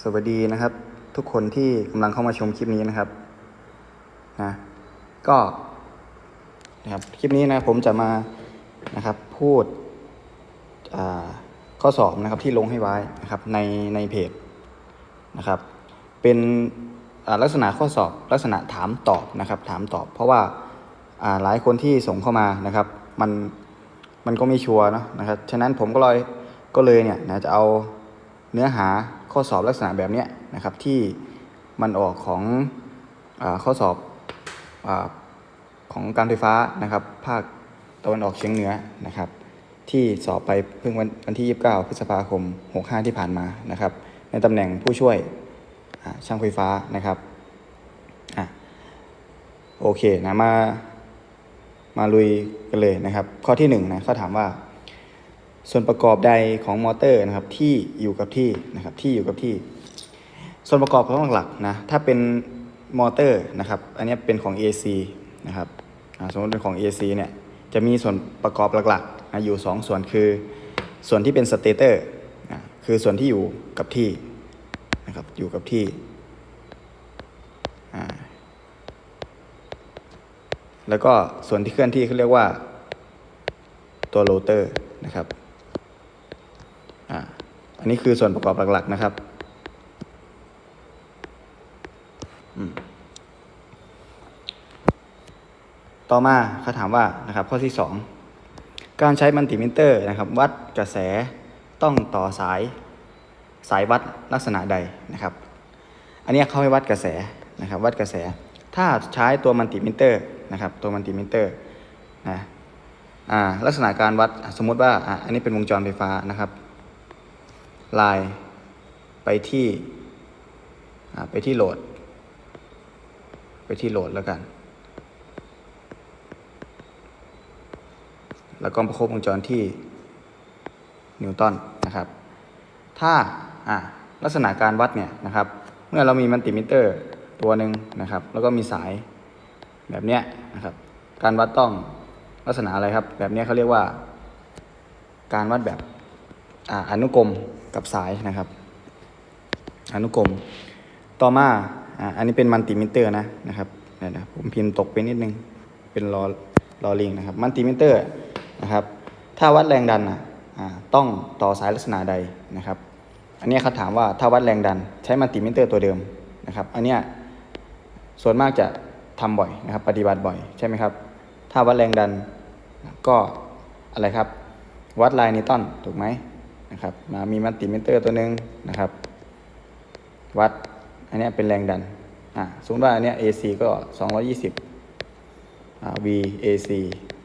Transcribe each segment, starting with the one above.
สวัสดีนะครับ ทุกคนที่กำลังเข้ามาชมคลิปนี้นะครับนะก็นะครับคลิปนี้นะผมจะมานะครับพูดข้อสอบนะครับที่ลงให้ไว้นะครับในในเพจนะครับ เป็นลักษณะข้อสอบลักษณะถามตอบนะครับ ถามตอบ เพราะว่าอ่าหลายคนที่ส่งเข้ามานะครับ มันมันก็ไม่ชัวร์เนะนะครับฉะนั้นผมก็เลยก็เลยเนี่ยนะจะเอาเนื้อหา ข้อสอบลักษณะแบบนี้นะครับที่มันออกของอข้อสอบอของการไฟฟ้านะครับภาคตะวันออกเฉียงเหนือนะครับ ที่สอบไปเพิ่งวันวันที่ 29 พฤษภาคม 65 ที่ผ่านมานะครับ ในตำแหน่งผู้ช่วยช่างไฟฟ้านะครับอะโอเคนะมามาลุยกันเลยนะครับ ข้อที่1นะเขาถามว่า ส่วนประกอบใดของมอเตอร์นะครับที่อยู่กับที่นะครับที่อยู่กับที่ ส่วนประกอบของหลักๆนะถ้าเป็นมอเตอร์นะครับอันนี้เป็นของ AC นะครับสมมติเป็นของ AC เนี่ยจะมีส่วนประกอบหลักๆนะอยู่ 2 ส่วนคือส่วนที่เป็นสเตเตอร์นะคือส่วนที่อยู่กับที่นะครับอยู่กับที่ แล้วก็ส่วนที่เคลื่อนที่เขาเรียกว่าตัวโรเตอร์นะครับ อันนี้คือส่วนประกอบหลักๆนะครับต่อมาเขาถามว่านะครับข้อที่ 2 การใช้มัลติมิเตอร์นะครับ วัดกระแสต้องต่อสายสายวัดลักษณะใดนะครับ อันนี้เขาให้วัดกระแสนะครับ วัดกระแส ถ้าใช้ตัวมัลติมิเตอร์นะครับ ตัวมัลติมิเตอร์นะลักษณะการวัดสมมติว่าอันนี้เป็นวงจรไฟฟ้านะครับ ลายไปที่อ่าไปที่โหลด ไปที่โหลดแล้วกัน แล้วก็ประคบวงจรที่นิวตันนะครับ ถ้าอ่าลักษณะการวัดเนี่ยนะครับ เมื่อเรามีมัลติมิเตอร์ตัวหนึ่งนะครับ แล้วก็มีสายแบบเนี้ยนะครับ การวัดต้องลักษณะอะไรครับ แบบนี้เขาเรียกว่า การวัดแบบ อ่าอนุกรมกับสายนะครับ อนุกรม ต่อมาอ่าอันนี้เป็นมัลติมิเตอร์นะนะครับเดี๋ยวนะผมพิมพ์ตกไปนิดนึง เป็นรอรอลิงนะครับมัลติมิเตอร์นะครับถ้าวัดแรงดันอะอ่าต้องต่อสายลักษณะใดนะครับ อันนี้เขาถามว่าถ้าวัดแรงดันใช้มัลติมิเตอร์ตัวเดิมนะครับ อันเนี้ยส่วนมากจะทำบ่อยนะครับ ปฏิบัติบ่อยใช่ไหมครับ ถ้าวัดแรงดันก็อะไรครับ วัดลายนิวตันถูกไหม นะครับมามีมัลติมิเตอร์ตัวหนึ่งนะครับ วัดอันนี้เป็นแรงดันอ่าสมมติว่าอันเนี้ย AC ก็ 220อ่า VAC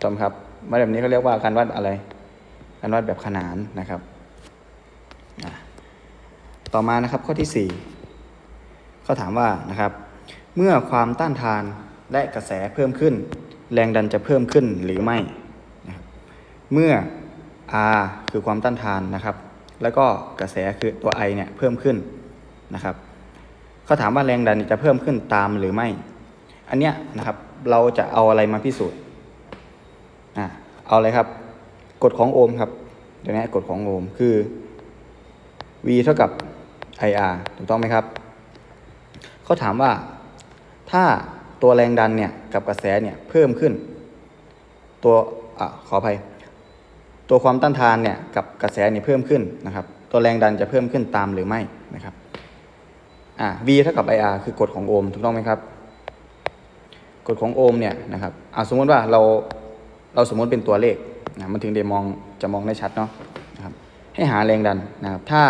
จำครับวัดแบบนี้เขาเรียกว่าการวัดอะไร การวัดแบบขนานนะครับต่อมานะครับข้อที่ 4 เขาถามว่านะครับ เมื่อความต้านทานและกระแสเพิ่มขึ้น แรงดันจะเพิ่มขึ้นหรือไม่ เมื่อ R คือความต้านทานนะครับ แล้วก็กระแสคือตัว I เนี่ยเพิ่มขึ้นนะครับเขาถามว่าแรงดันจะเพิ่มขึ้นตามหรือไม่ อันเนี้ยนะครับเราจะเอาอะไรมาพิสูจน์อ่าเอาอะไรครับ กฎของโอห์มครับเดี๋ยวนี้กฎของโอห์มคือ V เท่ากับ IR ถูกต้องไหมครับเขาถามว่าถ้าตัวแรงดันเนี่ยกับกระแสเนี่ยเพิ่มขึ้น ตัวอ่าขออภัย ตัวความต้านทานเนี่ยกับกระแสเนี่ยเพิ่มขึ้นนะครับ ตัวแรงดันจะเพิ่มขึ้นตามหรือไม่นะครับอ่า V เท่ากับ IR คือกฎของโอห์มถูกต้องไหมครับกฎของโอห์มเนี่ยนะครับอ่าสมมติว่าเราเราสมมติเป็นตัวเลขนะมันถึงได้มองจะมองได้ชัดเนาะนะครับให้หาแรงดันนะครับถ้า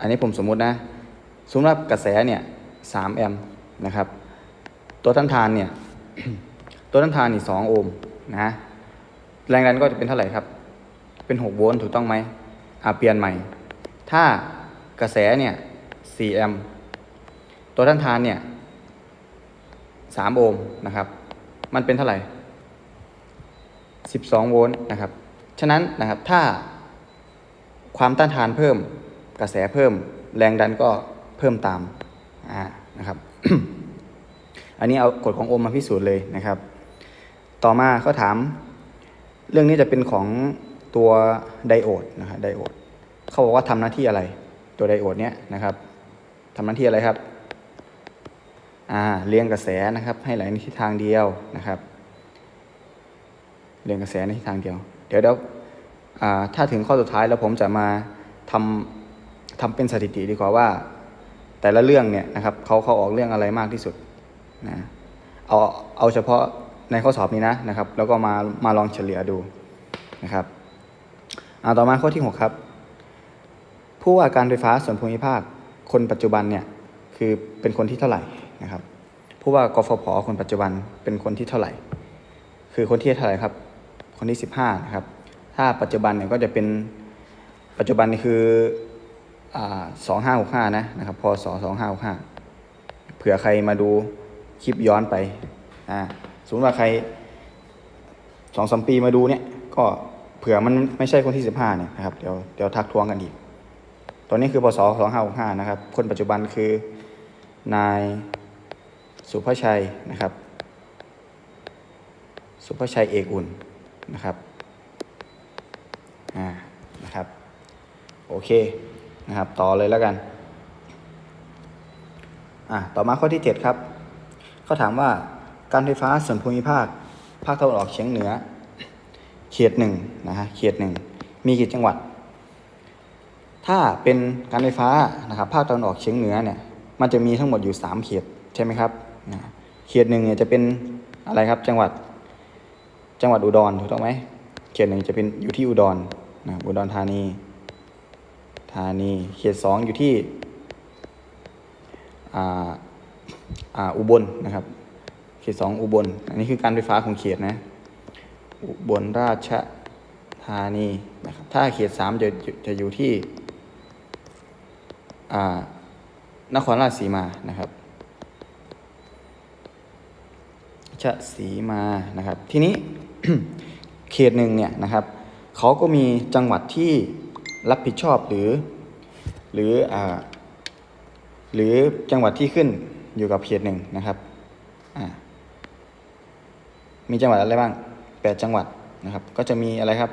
อันนี้ผมสมมุตินะสมมติว่ากระแสเนี่ยสามแอมป์นะครับ ตัวต้านทานเนี่ยตัวต้านทานนี่สองโอห์มนะแรงดันก็จะเป็นเท่าไหร่ครับ เป็นหกโวลต์ถูกต้องไหมอ่าเปลี่ยนใหม่ ถ้ากระแสเนี่ยสี่แอมป์ตัวต้านทานเนี่ยสามโอห์มนะครับ มันเป็นเท่าไหร่สิบสองโวลต์นะครับ ฉะนั้นนะครับถ้าความต้านทานเพิ่มกระแสเพิ่มแรงดันก็เพิ่มตามอ่านะครับ อันนี้เอากฎของโอห์มมาพิสูจน์เลยนะครับ ต่อมาเขาถาม เรื่องนี้จะเป็นของ ตัวไดโอดนะครับไดโอดเขาบอกว่าทำหน้าที่อะไร ตัวไดโอดเนี้ยนะครับทำหน้าที่อะไรครับอ่าเลี้ยงกระแสนะครับ ให้ไหลในทิศทางเดียวนะครับเลี้ยงกระแสในทิศทางเดียว เดี๋ยวเดี๋ยวอ่าถ้าถึงข้อสุดท้ายแล้วผมจะมาทำทำเป็นสถิติดีกว่าว่า แต่ละเรื่องเนี่ยนะครับเขาเขาออกเรื่องอะไรมากที่สุดนะเอาเอาเฉพาะในข้อสอบนี้นะนะครับ แล้วก็มามาลองเฉลี่ยดูนะครับ อ่าต่อมาข้อที่ 6 ครับ ผู้ว่าการไฟฟ้าส่วนภูมิภาคคนปัจจุบันเนี่ยคือเป็นคนที่เท่าไหร่นะครับผู้ว่ากฟผคนปัจจุบันเป็นคนที่เท่าไหร่ คือคนที่เท่าไหร่ครับคนที่ 15นะครับถ้าปัจจุบันเนี่ยก็จะเป็นปัจจุบันนี่คือสองห้าหกห้านะนะครับพศสองห้าหกห้าเผื่อใครมาดูคลิปย้อนไปอ่าสมมติว่าใครสองสามปีมาดูเนี่ยก็ เผื่อมันไม่ใช่คนที่สิบห้าเนี่ยนะครับเดี๋ยวเดี๋ยวทักท้วงกันอีกตอนนี้คือพศสองห้าหกห้านะครับ คนปัจจุบันคือนายสุภชัยนะครับ สุภชัยเอกอุ่นนะครับอ่านะครับ โอเคนะครับ ต่อเลยแล้วกันอะต่อมาข้อที่ 7 ครับเขาถามว่าการไฟฟ้าส่วนภูมิภาค ภาคตะวันออกเฉียงเหนือ เขตหนึ่งนะฮะเขตหนึ่งมีกี่จังหวัด ถ้าเป็นการไฟฟ้านะครับภาคตะวันออกเฉียงเหนือเนี่ยมันจะมีทั้งหมดอยู่ 3 เขตใช่ไหมครับนะเขตหนึ่งเนี่ยจะเป็นอะไรครับจังหวัดจังหวัดอุดรถูกต้องไหมเขตหนึ่งจะเป็นอยู่ที่อุดรนะอุดรธานี ธานีเขตสองอยู่ที่อ่าอ่าอุบลนะครับเขตสองอุบล อันนี้คือการไฟฟ้าของเขตนะ อุบลราชธานีนะครับถ้าเขตสามจะจะอยู่ที่นครราชสีมานะครับชะสีมานะครับ ทีนี้เขตหนึ่งเนี่ยนะครับเขาก็มีจังหวัดที่รับผิดชอบหรือ หรืออ่าหรือจังหวัดที่ขึ้นอยู่กับเขตหนึ่งนะครับมีจังหวัดอะไรบ้าง แปดจังหวัดนะครับ ก็จะมีอะไรครับ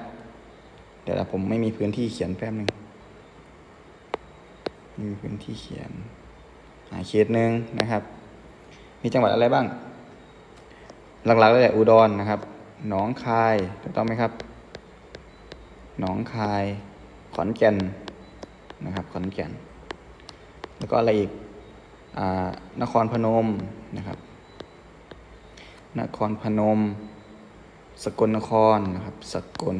เดี๋ยวผมไม่มีพื้นที่เขียนแป๊บหนึ่งไม่มีพื้นที่เขียนอ่าเขตหนึ่งนะครับ มีจังหวัดอะไรบ้าง หลักๆเลยแหละอุดรนะครับหนองคายถูกต้องไหมครับหนองคาย ขอนแก่นนะครับ ขอนแก่น แล้วก็อะไรอีกอ่านครพนมนะครับ นครพนม สกลนครนะครับ สกล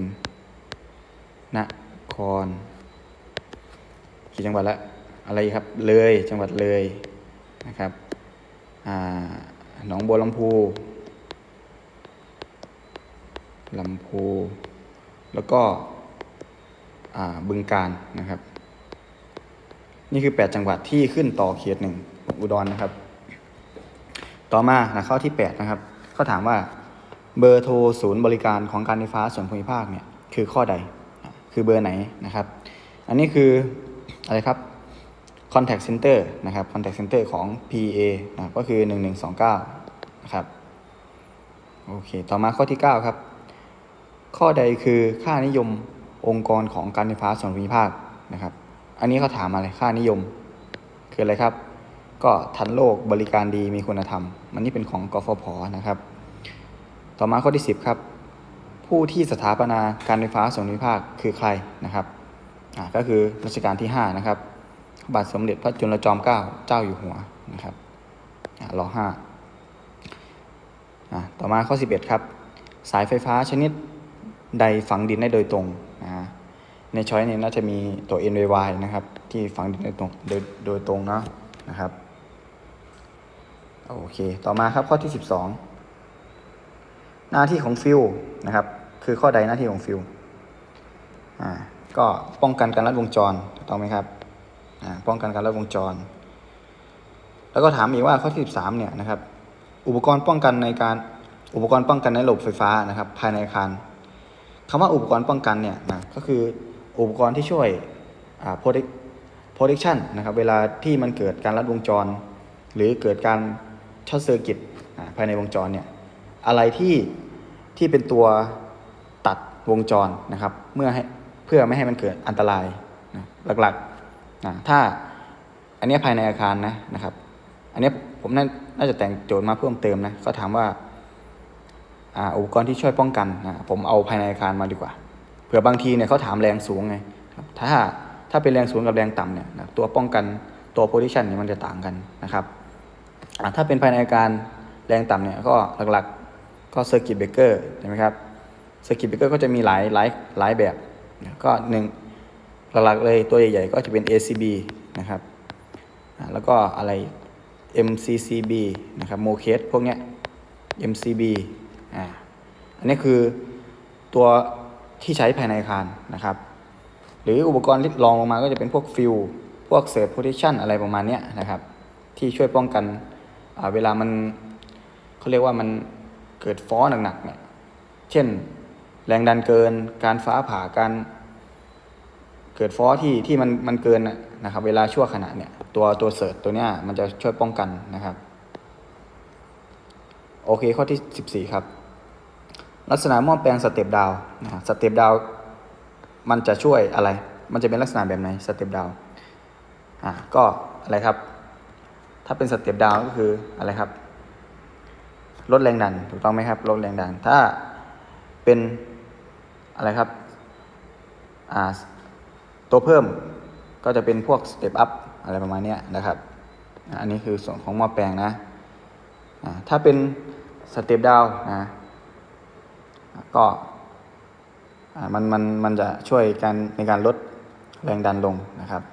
นครกี่จังหวัดละอะไรครับ เลยจังหวัดเลยนะครับอ่าหนองบัวลำพูลำพูแล้วก็อ่าบึงการนะครับ นี่คือ 8 จังหวัดที่ขึ้นต่อเขตหนึ่งอุดรนนะครับ ต่อมานะข้อที่ 8 นะครับเขาถามว่า เบอร์โทรศูนย์บริการของการไฟฟ้าส่วนภูมิภาคเนี่ยคือข้อใดคือเบอร์ไหนนะครับ อันนี้คืออะไรครับ contact center นะครับ contact center ของ PA นะก็คือ 1129 นะครับ โอเค ต่อมาข้อที่ 9 ครับ ข้อใดคือค่านิยมองค์กรของการไฟฟ้าส่วนภูมิภาคนะครับ อันนี้เขาถามอะไรค่านิยม คืออะไรครับ ก็ทันโลกบริการดีมีคุณธรรม มันนี่เป็นของกฟผนะครับ ต่อมาข้อที่ 10 ครับ ผู้ที่สถาปนาการไฟฟ้าส่วนภูมิภาคคือใครนะครับก็คือรัชกาลที่ 5 นะครับบาทสมเด็จพระจุลจอมเกล้าเจ้าอยู่หัวนะครับรอห้าต่อมาข้อ 11 ครับ สายไฟฟ้าชนิดใดฝังดินได้โดยตรงนะในช้อยนี้น่าจะมีตัว NVY นะครับ ที่ฝังดินโดยตรงโดยโดยตรงเนาะนะครับ โอเค ต่อมาครับข้อที่ 12 หน้าที่ของฟิวนะครับ คือข้อใดหน้าที่ของฟิวอ่าก็ป้องกันการลัดวงจรถูกต้องไหมครับอ่าป้องกันการลัดวงจร แล้วก็ถามอีกว่าข้อที่13เนี่ยนะครับ อุปกรณ์ป้องกันในการอุปกรณ์ป้องกันในระบบไฟฟ้านะครับ ภายในอาคารคำว่าอุปกรณ์ป้องกันเนี่ยนะก็คืออุปกรณ์ที่ช่วยอ่า protect protection นะครับ เวลาที่มันเกิดการลัดวงจร หรือเกิดการช็อตเซอร์กิตภายในวงจรเนี่ย อะไรที่ที่เป็นตัวตัดวงจรนะครับ เมื่อให้เพื่อไม่ให้มันเกิดอันตรายนะหลักๆนะถ้าอันนี้ภายในอาคารนะนะครับ อันนี้ผมน่าจะแต่งโจทย์มาเพิ่มเติมนะเขาถามว่าอุปกรณ์ที่ช่วยป้องกันนะผมเอาภายในอาคารมาดีกว่าเผื่อบางทีเนี่ยเขาถามแรงสูงไงถ้าถ้าเป็นแรงสูงกับแรงต่ำเนี่ยนะตัวป้องกันตัวโพซิชันเนี่ยมันจะต่างกันนะครับถ้าเป็นภายในอาการแรงต่ำเนี่ยก็หลักๆ ก็เซอร์กิตเบรกเกอร์ใช่ไหมครับเซอร์กิตเบรกเกอร์ก็จะมีหลายหลายหลายแบบก็หนึ่งหลักๆเลยตัวใหญ่ๆก็จะเป็น ACB นะครับแล้วก็อะไร MCCB นะครับโมเคสพวกเนี้ย MCB อ่าอันนี้คือตัวที่ใช้ภายในอาคารนะครับ หรืออุปกรณ์ที่รองลงมาก็จะเป็นพวกฟิวพวกเซฟโพซิชันอะไรประมาณเนี้ยนะครับ ที่ช่วยป้องกันเวลามันเขาเรียกว่ามัน เกิดฟ้อหนักๆเนี่ย เช่น แรงดันเกิน การฟ้าผ่าการ เกิดฟอสที่ที่มันมันเกินนะครับ เวลาชั่วขณะเนี่ย ตัวตัวเสิร์ตตัวเนี้ยมันจะช่วยป้องกันนะครับ โอเคข้อที่ 14 ครับ ลักษณะหม้อแปลงสเต็ปดาวนะฮะสเต็ปดาวมันจะช่วยอะไร มันจะเป็นลักษณะแบบไหนสเต็ปดาวอ่าก็อะไรครับ ถ้าเป็นสเต็ปดาวก็คืออะไรครับ ลดแรงดันถูกต้องไหมครับลดแรงดันถ้าเป็นอะไรครับตัวเพิ่มก็จะเป็นพวกสเตปอัพอะไรประมาณนี้นะครับ อันนี้คือส่วนของหม้อแปลงนะถ้าเป็นสเตปดาวนะก็มันมันมันจะช่วยกันในการลดแรงดันลงนะครับ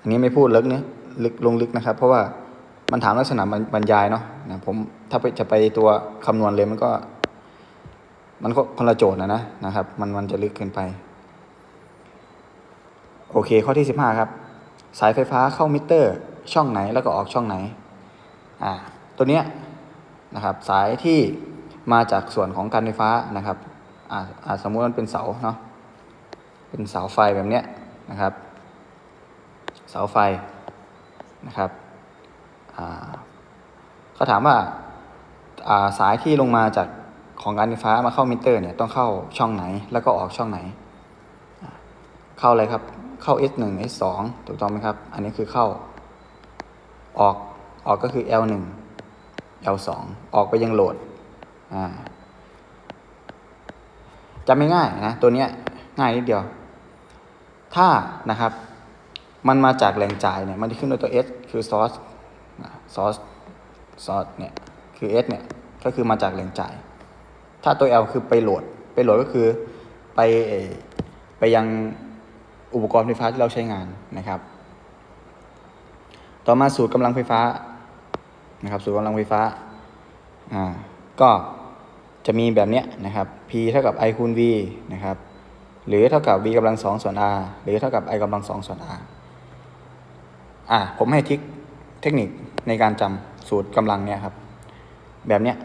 อันนี้ไม่พูดลึกเนี้ลึกลงลึกนะครับ เพราะว่า มันถามลักษณะบรรยายเนาะนะผมถ้าไปจะไปตัวคำนวณเลยมันก็ มันก็คนละโจทย์นะนะนะครับ มันมันจะลึกเกินไป โอเค ข้อที่15ครับ สายไฟฟ้าเข้ามิเตอร์ ช่องไหนแล้วก็ออกช่องไหนอ่าตัวเนี้ยนะครับสายที่มาจากส่วนของการไฟฟ้านะครับอ่าอ่าสมมุติมันเป็นเสาเนาะเป็นเสาไฟแบบเนี้ยนะครับ เสาไฟนะครับ เขาถามว่าสายที่ลงมาจากของการไฟฟ้ามาเข้ามิเตอร์เนี่ยต้องเข้าช่องไหน แล้วก็ออกช่องไหน เข้าอะไรครับ เข้า S 1 S 2 ถูกต้องไหมครับ อันนี้คือเข้า ออก ออกก็คือ L 1 L 2 ออกไปยังโหลดจำไม่ง่ายนะ ตัวเนี้ยง่ายนิดเดียว ถ้านะครับ มันมาจากแหล่งจ่ายเนี่ย มันจะขึ้นด้วยตัว S คือ source source source เนี่ยคือ S เนี่ยก็คือมาจากแหล่งจ่าย ถ้าตัว L คือไปโหลด ไปโหลดก็คือไปไปยังอุปกรณ์ไฟฟ้าที่เราใช้งานนะครับ ต่อมาสูตรกำลังไฟฟ้านะครับ สูตรกำลังไฟฟ้าอ่าก็จะมีแบบเนี้ยนะครับ P เท่ากับ I คูณ V นะครับหรือเท่ากับ V กำลังสองส่วน R หรือเท่ากับ I กำลังสองส่วน R อ่าผมให้ทิกเทคนิค ในการจำสูตรกำลังเนี่ยครับ แบบเนี้ย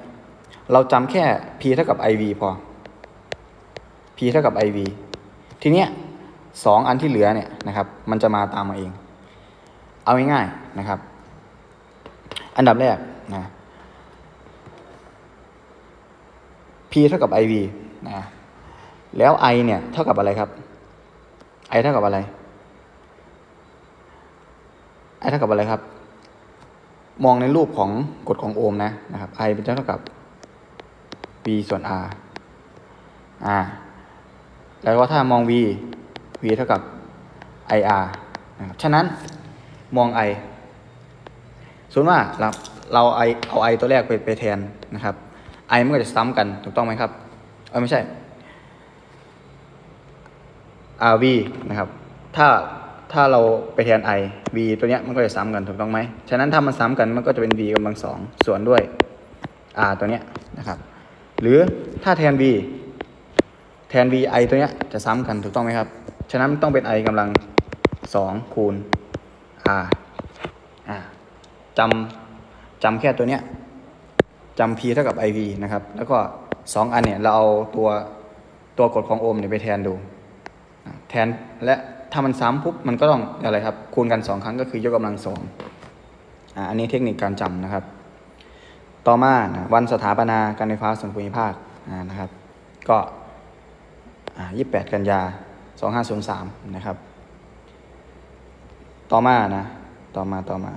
เราจำแค่ P เท่ากับ IV พอ P เท่ากับ IV ทีเนี้ยสองอันที่เหลือเนี่ยนะครับ มันจะมาตามมาเอง เอาง่ายๆนะครับ อันดับแรกนะ P เท่ากับ IV นะแล้ว I เนี่ยเท่ากับอะไรครับ I เท่ากับอะไร I เท่ากับอะไรครับ มองในรูปของกฎของโอห์มนะนะครับ I เป็นเท่ากับ V ส่วน R อ่าแล้วก็ถ้ามอง V V เท่ากับ IR นะครับ ฉะนั้นมอง I สมมติว่าเราเรา I เอา I ตัวแรกไปไปแทนนะครับ I มันก็จะซ้ำกันถูกต้องไหมครับ เออไม่ใช่ RV นะครับ ถ้า ถ้าเราไปแทน I V ตัวเนี้ยมันก็จะซ้ำกันถูกต้องไหม ฉะนั้นถ้ามันซ้ำกันมันก็จะเป็น V กำลังสองส่วนด้วย R ตัวเนี้ยนะครับ หรือถ้าแทน V แทน v i ตัวเนี้ยจะซ้ำกันถูกต้องไหมครับ ฉะนั้นต้องเป็น i กำลังสองคูณ r อ่าจำจำแค่ตัวเนี้ยจำ p เท่ากับ iv นะครับ แล้วก็สองอันเนี่ยเราเอาตัวตัวกฎของโอห์มเนี่ยไปแทนดู แทนและ ถ้ามันซ้ำปุ๊บมันก็ต้องอะไรครับ คูณกันสองครั้งก็คือยกกำลังสองอ่าอันนี้เทคนิคการจำนะครับ ต่อมานะวันสถาปนาการไฟฟ้าส่วนภูมิภาคอ่านะครับ ก็ยี่สิบแปดกันยาสองห้าศูนย์สามนะครับ ต่อมานะ ต่อมาต่อมา